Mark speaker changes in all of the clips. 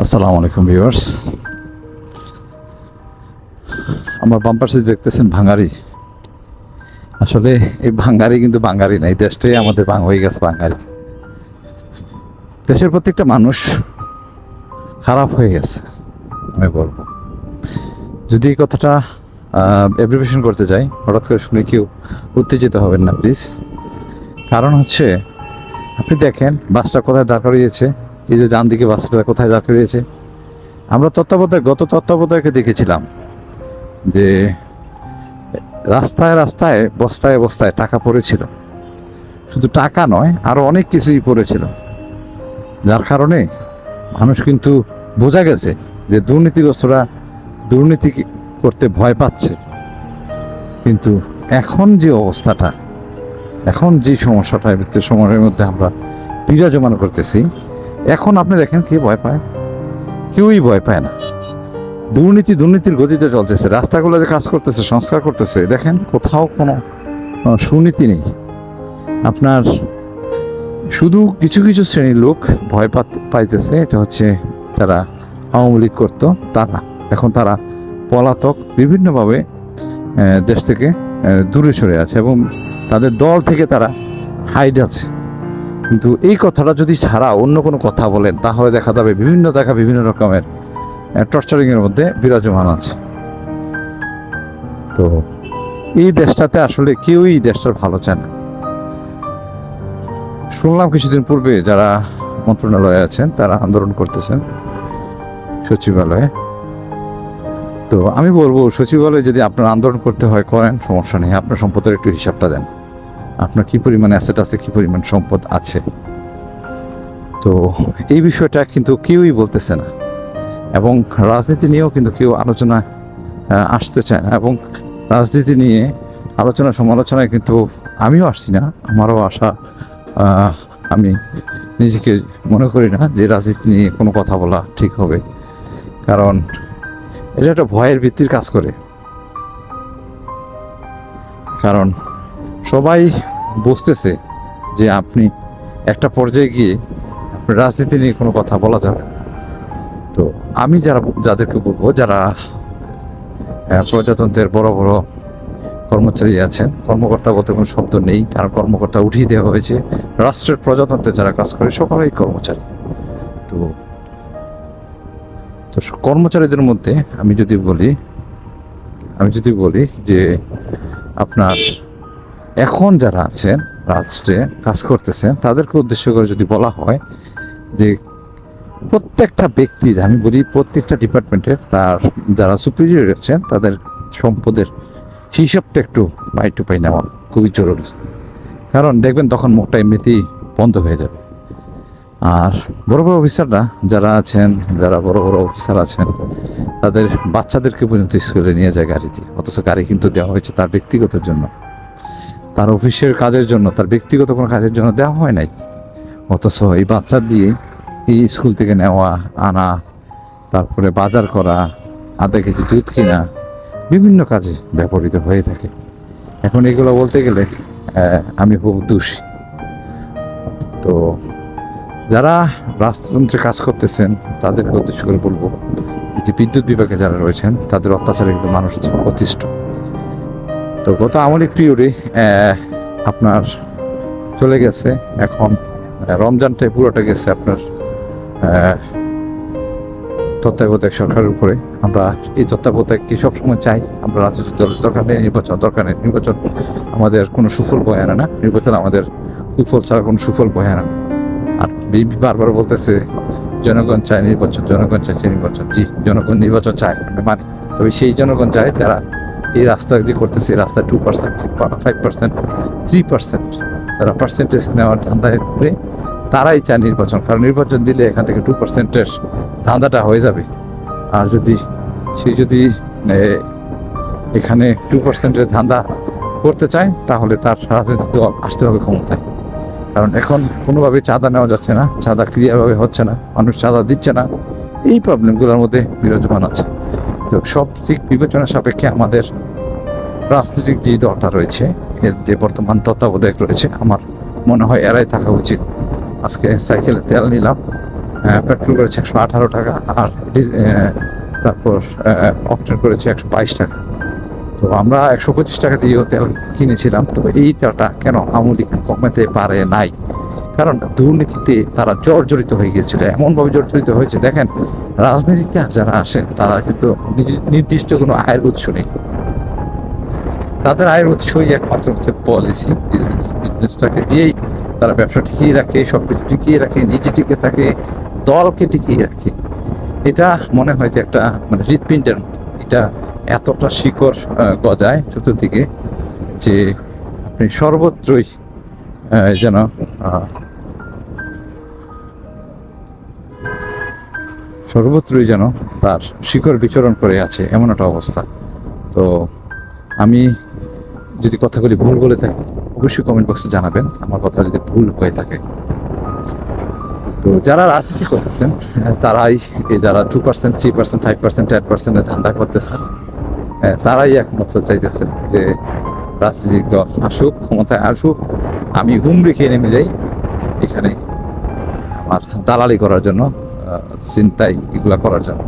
Speaker 1: আসসালামু আলাইকুম ভিউয়ার্স। আমার বাম পাশে দেখতেছেন ভাঙ্গারি আসলে এই ভাঙ্গারি কিন্তু বাঙালি না, এই দেশটাই আমাদের বাং হয়ে গেছে বাঙালি। দেশের প্রত্যেকটা মানুষ খারাপ হয়ে গেছে, আমি বলব। যদি এই কথাটা অ্যাপ্রিভিয়েশন করতে যাই হঠাৎ করে শুনে কেউ উত্তেজিত হবেন না প্লিজ কারণ হচ্ছে, আপনি দেখেন, বাসটা কোথায় দাঁড় করিয়েছে এই যে ডান দিকে বাসটা কোথায় দাঁড় করিয়েছে। আমরা তত্ত্বাবধায়ক, গত তত্ত্বাবধায়কে দেখেছিলাম যে রাস্তায় রাস্তায়, বস্তায় বস্তায় টাকা পড়েছিল। শুধু টাকা নয়, আরও অনেক কিছুই পড়েছিল। যার কারণে মানুষ কিন্তু বোঝা গেছে যে দুর্নীতিগ্রস্তরা দুর্নীতি করতে ভয় পাচ্ছে। কিন্তু এখন যে অবস্থাটা, এখন যে সমস্যাটা বিত্তীয় সময়ের মধ্যে আমরা বিরাজমান করতেছি এখন আপনি দেখেন কে ভয় পায়। কেউই ভয় পায় না। দুর্নীতি দুর্নীতির গতিতে চলতেছে। রাস্তাগুলো যে কাজ করতেছে, সংস্কার করতেছে, দেখেন কোথাও কোনো সুনীতি নেই। আপনার শুধু কিছু কিছু শ্রেণির লোক ভয় পাইতেছে, এটা হচ্ছে যারা আওয়ামী লীগ করতো, তারা। এখন তারা পলাতক, বিভিন্নভাবে দেশ থেকে দূরে সরে আছে এবং তাদের দল থেকে তারা হাইড আছে। কিন্তু এই কথাটা যদি ছাড়া অন্য কোনো কথা বলেন, তাহলে দেখা যাবে বিভিন্ন দেখা বিভিন্ন রকমের টর্চারিং এর মধ্যে বিরাজমান আছে। তো এই দেশটাতে আসলে কেউই এই দেশটার ভালো চায় না। শুনলাম কিছুদিন পূর্বে যারা মন্ত্রণালয়ে আছেন, তারা আন্দোলন করতেছেন সচিবালয়ে। তো আমি বলব, সচিবালয়ে যদি আপনার আন্দোলন করতে হয়, করেন, সমস্যা নেই। আপনার সম্পদের একটু হিসাবটা দেন। আপনার কি পরিমাণ অ্যাসেট আছে, কি পরিমাণ সম্পদ আছে? তো এই বিষয়টা কিন্তু কেউই বলতেছে না। এবং রাজনীতি নিয়েও কিন্তু কেউ আলোচনা আসতে চায় না। এবং রাজনীতি নিয়ে আলোচনা সমালোচনায় কিন্তু আমিও আসছি না, আমারও আশা আমি নিজেকে মনে করি না যে রাজনীতি নিয়ে কোনো কথা বলা ঠিক হবে। কারণ এটা একটা ভয়ের ভিত্তির কাজ করে। কারণ সবাই বুঝতেছে যে আপনি একটা পর্যায়ে গিয়ে রাজনীতি নিয়ে কোনো কথা বলা যাবে। তো আমি যারা যাদেরকে বলব, যারা প্রজাতন্ত্রের বড় বড় কর্মচারী আছেন কর্মকর্তা বলতে কোনো শব্দ নেই, কারণ কর্মকর্তা উঠিয়ে দেওয়া হয়েছে, রাষ্ট্রের প্রজাতন্ত্রে যারা কাজ করে সকলেই কর্মচারী তো তো কর্মচারীদের মধ্যে আমি যদি বলি, আমি যদি বলি যে আপনার এখন যারা আছেন, রাষ্ট্রে কাজ করতেছেন, তাদেরকে উদ্দেশ্য করে যদি বলা হয় যে প্রত্যেকটা ব্যক্তির আমি বলি প্রত্যেকটা ডিপার্টমেন্টের, তার যারা সুপিরিয়র আছেন, তাদের সম্পদের হিসাবটা একটু পাই টু পাই নেওয়া খুবই জরুরি। কারণ দেখবেন তখন মুখটা এমনিতেই বন্ধ হয়ে যাবে। আর বড় বড় অফিসাররা যারা আছেন, যারা বড় বড় অফিসার আছেন, তাদের বাচ্চাদেরকে পর্যন্ত স্কুলে নিয়ে যায় গাড়িতে। অথচ গাড়ি কিন্তু দেওয়া হয়েছে তার ব্যক্তিগত জন্য। তার অফিসের কাজের জন্য, তার ব্যক্তিগত কোনো কাজের জন্য দেওয়া হয় নাই। অথচ এই বাচ্চা দিয়ে এই স্কুল থেকে নেওয়া, আনা, তারপরে বাজার করা, আধা কেজি দুধ কিনা, বিভিন্ন কাজে ব্যবহৃত হয়ে থাকে। এখন এগুলো বলতে গেলে আমি খুব দোষী। তো যারা রাজতন্ত্রে কাজ করতেছেন, তাদেরকে উদ্দেশ্য করে বলব যে বিদ্যুৎ বিভাগে যারা রয়েছেন, তাদের অত্যাচারে কিন্তু মানুষ অতিষ্ঠ। তো গত আমলিক পিরিয়ডে আপনার চলে গেছে। এখন আহ, রমজানটাই পুরোটা গেছে আপনার তত্ত্বাবধায়ক সরকারের উপরে। আমরা এই তত্ত্বাবধায়ককে সবসময় চাই? আমরা রাজনৈতিক দল দরকার নেই নির্বাচন দরকার নেই। নির্বাচন আমাদের কোনো সুফল বয়ে আনে না। নির্বাচন আমাদের কুফল ছাড়া কোনো সুফল বয়ে আনে না। আর বিএনপি বারবার বলতেছে জনগণ চায় নির্বাচন জনগণ চাইছে নির্বাচন। জি জনগণ নির্বাচন চায় মানে। তবে সেই জনগণ চায় যারা এই রাস্তা যে করতেছে রাস্তা two percent five percent three percent যারা পার্সেন্টেজ নেওয়ার ধান্দায় করে তারাই চায় নির্বাচন। কারণ নির্বাচন দিলে এখান থেকে টু পার্সেন্টের ধান্দাটা হয়ে যাবে। আর যদি সে যদি এখানে টু পার্সেন্টের ধান্দা করতে চায়, তাহলে তার রাজনৈতিক দল আসতে হবে ক্ষমতায়। কারণ এখন কোনোভাবে চাঁদা নেওয়া যাচ্ছে না, চাঁদা ক্লিয়ারভাবে হচ্ছে না, মানুষ চাঁদা দিচ্ছে না। এই প্রবলেমগুলোর মধ্যে বিরাজমান আছে। তো সব দিক বিবেচনা সাপেক্ষে আমাদের রাজনৈতিক যে দলটা রয়েছে, এর যে বর্তমান তত্ত্বাবধায়ক রয়েছে, আমার মনে হয় এরাই থাকা উচিত। আজকে সাইকেলে তেল নিলাম পেট্রোল করেছে একশো আঠারো টাকা আর তারপর অক্টেন করেছে একশো বাইশ টাকা। তো আমরা একশো পঁচিশ টাকা দিয়েও তেল কিনেছিলাম, তো এই তেলটা কেন আমুলি কমাতে পারে নাই? কারণ দুর্নীতিতে তারা জর্জরিত হয়ে গিয়েছিল, এমনভাবে জর্জরিত হয়েছে। দেখেন, রাজনীতিতে যারা আসেন, তারা কিন্তু নির্দিষ্ট কোনো আয়ের উৎস নেই। তাদের আয়ের উৎসই একমাত্র হচ্ছে পলিসি বিজনেস বিজনেসটাকে দিয়েই তারা ব্যবসা টিকিয়ে রাখে সব কিছু টিকিয়ে রাখে, নিজে টিকে থাকে, দলকে টিকিয়ে রাখে। এটা মনে হয় যে একটা মানে হৃৎপিণ্ডের মতো। এটা এতটা শিকড় গজায় চতুর্দিকে যে আপনি সর্বত্রই যেন সর্বত্রই যেন তার শিকড় বিচরণ করে আছে এমন একটা অবস্থা। তো আমি যদি কথাগুলি ভুল বলে থাকি অবশ্যই কমেন্ট বক্সে জানাবেন আমার কথা যদি ভুল হয়ে থাকে। তো যারা রাজনীতি করতেছেন তারাই এই যারা two percent three percent five percent ten পার্সেন্টের ধান্দা করতেছেন আহ, তারাই একমাত্র চাইতেছে যে রাজনৈতিক দল আসুক ক্ষমতায় আসুক আমি হুমড়ি খেয়ে নেমে যাই এখানে আমার দালালি করার জন্য চিন্তাই এগুলা করার জন্য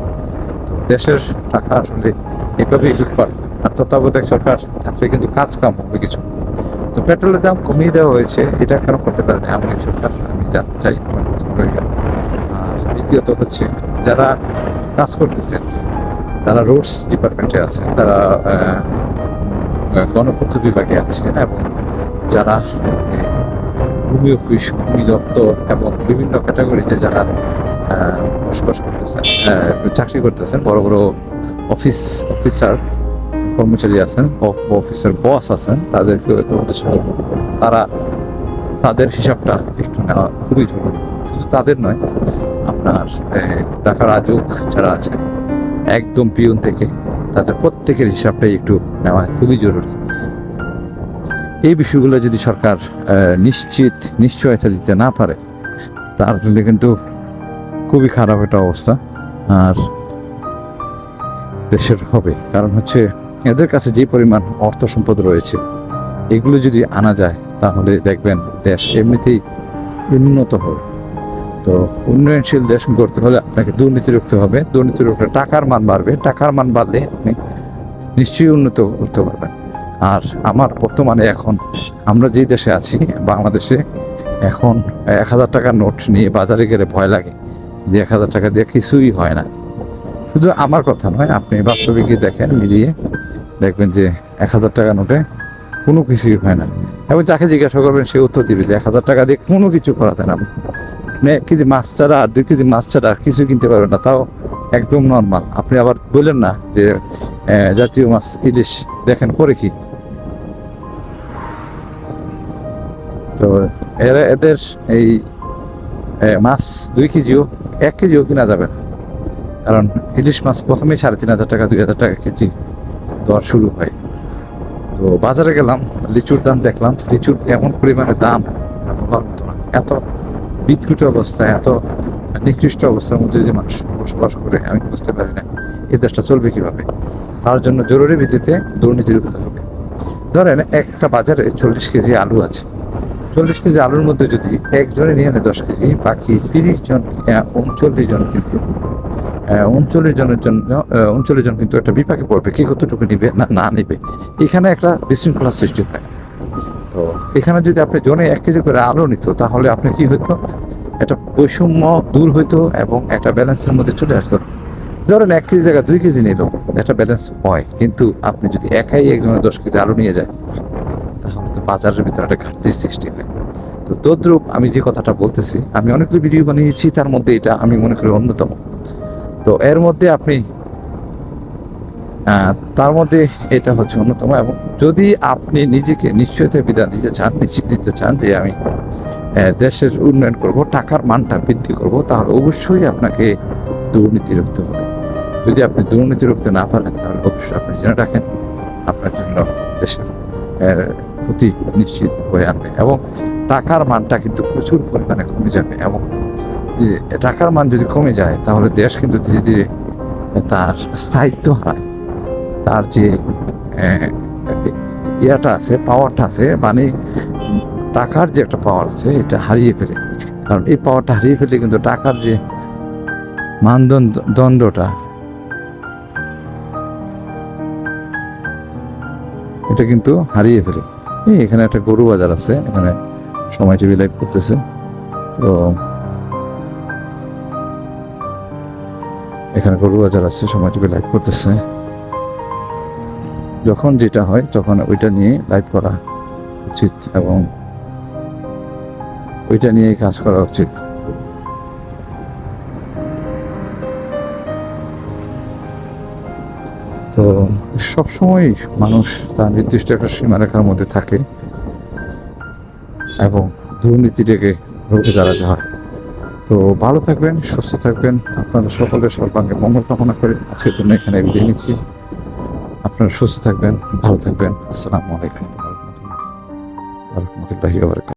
Speaker 1: তো দেশের টাকা আসলে এভাবেই লুটপাট, আর তত্ত্বাবধায়ক সরকার থাকলে কিন্তু কাজ কাম হবে কিছু তো পেট্রোলের দাম কমিয়ে দেওয়া হয়েছে, এটা কেন করতে পারেনি আমাদের সরকার, আমি জানতে চাই, আমার প্রশ্ন রয়ে গেল। আর দ্বিতীয়ত হচ্ছে, যারা কাজ করতেছেন, তারা রোডস ডিপার্টমেন্টে আছে তারা গণপূর্ত বিভাগে আছেন এবং যারা ভূমি অফিস ভূমি দপ্তর এবং বিভিন্ন ক্যাটাগরিতে যারা বসবাস করতেছেন চাকরি করতেছেন, বড় বড় অফিস, অফিসার কর্মচারী আছেন অফিসার বস আছেন, তাদেরকে তো উদ্দেশ্য তারা তাদের হিসাবটা একটু নেওয়া খুবই জরুরি। শুধু তাদের নয়, আপনার ঢাকার আজক যারা আছেন, একদম পিয়ন থেকে তাদের প্রত্যেকের হিসাবটাই একটু নেওয়া খুবই জরুরি। এই বিষয়গুলো যদি সরকার নিশ্চিত নিশ্চয়তা দিতে না পারে তাহলে কিন্তু খুবই খারাপ একটা অবস্থা। আর দেশের হবে। কারণ হচ্ছে এদের কাছে যে পরিমাণ অর্থ সম্পদ রয়েছে, এগুলো যদি আনা যায়, তাহলে দেখবেন দেশ এমনিতেই উন্নত হবে। তো উন্নয়নশীল দেশ গড়তে হলে আপনাকে দুর্নীতি রুখতে হবে। দুর্নীতি রুখলে টাকার মান বাড়বে। টাকার মান বাড়লে আপনি নিশ্চয়ই উন্নত করতে পারবেন। আর আমার বর্তমানে এখন আমরা যে দেশে আছি, বাংলাদেশে, এখন এক হাজার টাকার নোট নিয়ে বাজারে গেলে ভয় লাগে। যে এক হাজার টাকা দিয়ে কিছুই হয় না। শুধু আমার কথা নয়, আপনি বাস্তবে গিয়ে দেখেন, মিলিয়ে দেখবেন যে এক হাজার টাকা নোটে কোনো কিছুই হয় না। এবং যাকে জিজ্ঞাসা করবেন, সে উত্তর দিবে যে এক হাজার টাকা দিয়ে কোনো কিছু করাতে না। আপনি এক কেজি মাছ ছাড়া, আর দুই কেজি মাছ ছাড়া আর কিছু কিনতে পারবেন না, তাও একদম নর্মাল আপনি আবার বললেন না যে জাতীয় মাছ ইলিশ দেখেন, করে কি? তো এরা এদের এই মাছ দুই কেজিও, এক কেজিও কিনা যাবে না। কারণ ইলিশ মাছ প্রথমেই সাড়ে তিন হাজার টাকা, দুই হাজার টাকা কেজি দর শুরু হয়। তো বাজারে গেলাম, লিচুর দাম দেখলাম, লিচুর এমন পরিমাণে দাম। এত বিদ্যুৎ অবস্থায় এত নিকৃষ্ট অবস্থার মধ্যে যে মানুষ বসবাস করে, আমি বুঝতে পারি না, এই দেশটা চলবে কীভাবে? তার জন্য জরুরি ভিত্তিতে দুর্নীতি রুখতে হবে। ধরেন একটা বাজারে চল্লিশ কেজি আলু আছে। চল্লিশ কেজি আলুর মধ্যে যদি একজনে নিয়ে নেয় দশ কেজি, বাকি তিরিশ জন উনচল্লিশ জন কিন্তু উনচল্লিশ জনের জন্য উনচল্লিশ জন কিন্তু একটা বিপাকে পড়বে। কে কতটুকু নিবে? না না নিবে। এখানে একটা বিশৃঙ্খলা সৃষ্টি হয়। তো এখানে যদি আপনি জনে এক কেজি করে আলু নিত, তাহলে আপনি কি হইতো? একটা বৈষম্য দূর হইতো এবং একটা ব্যালেন্সের মধ্যে চলে আসতো। ধরেন এক কেজি জায়গায় দুই কেজি নিল, একটা ব্যালেন্স হয়। কিন্তু আপনি যদি একাই একজনের দশ কেজি আলু নিয়ে যায় তাহলে তো বাজারের ভিতরে একটা ঘাটতির সৃষ্টি হয়। তো তদ্রুপ আমি যে কথাটা বলতেছি, আমি অনেকগুলো ভিডিও বানিয়েছি, তার মধ্যে এটা আমি মনে করি অন্যতম। তো এর মধ্যে আপনি তার মধ্যে এটা হচ্ছে অন্যতম এবং যদি আপনি নিজেকে নিশ্চয়তা বিধান দিতে চান, নিশ্চিত দিতে চান যে আমি দেশের উন্নয়ন করব, টাকার মানটা বৃদ্ধি করব, তাহলে অবশ্যই আপনাকে দুর্নীতি রুখতে হবে। যদি আপনি দুর্নীতি রুখতে না পারেন, তাহলে অবশ্যই আপনি জেনে রাখেন, আপনার জন্য দেশের ক্ষতি নিশ্চিত বয়ে আনবে এবং টাকার মানটা কিন্তু প্রচুর পরিমাণে কমে যাবে এবং টাকার মান যদি কমে যায়, তাহলে দেশ কিন্তু ধীরে ধীরে তার স্থায়িত্ব হারায়। তার যে ইয়াটা আছে পাওয়ারটা আছে মানে টাকার যে একটা পাওয়ার আছে, এটা হারিয়ে ফেলে। কারণ এই পাওয়ারটা হারিয়ে ফেলে কিন্তু টাকার যে মানদণ্ড দণ্ডটা এটা কিন্তু হারিয়ে ফেলে। এই এখানে একটা গরু বাজার আছে, এখানে সময় টিভি লাইভ করতেছে। তো এখানে গরু বাজার আছে, সময় টিভি লাইভ করতেছে। যখন যেটা হয়, তখন ওইটা নিয়ে লাইভ করা উচিত এবং ওইটা নিয়েই কাজ করা উচিত। সবসময় মানুষ তার নির্দিষ্ট একটা সীমারেখার মধ্যে থাকে এবং দুর্নীতিটাকে রুখে দাঁড়াতে হয়। তো ভালো থাকবেন, সুস্থ থাকবেন। আপনাদের সকলের সর্বাঙ্গে মঙ্গল কামনা করে আজকের জন্য এখানে বিদায় নিচ্ছি। আপনারা সুস্থ থাকবেন, ভালো থাকবেন। আসসালামু আলাইকুম রহমতুল্লাহি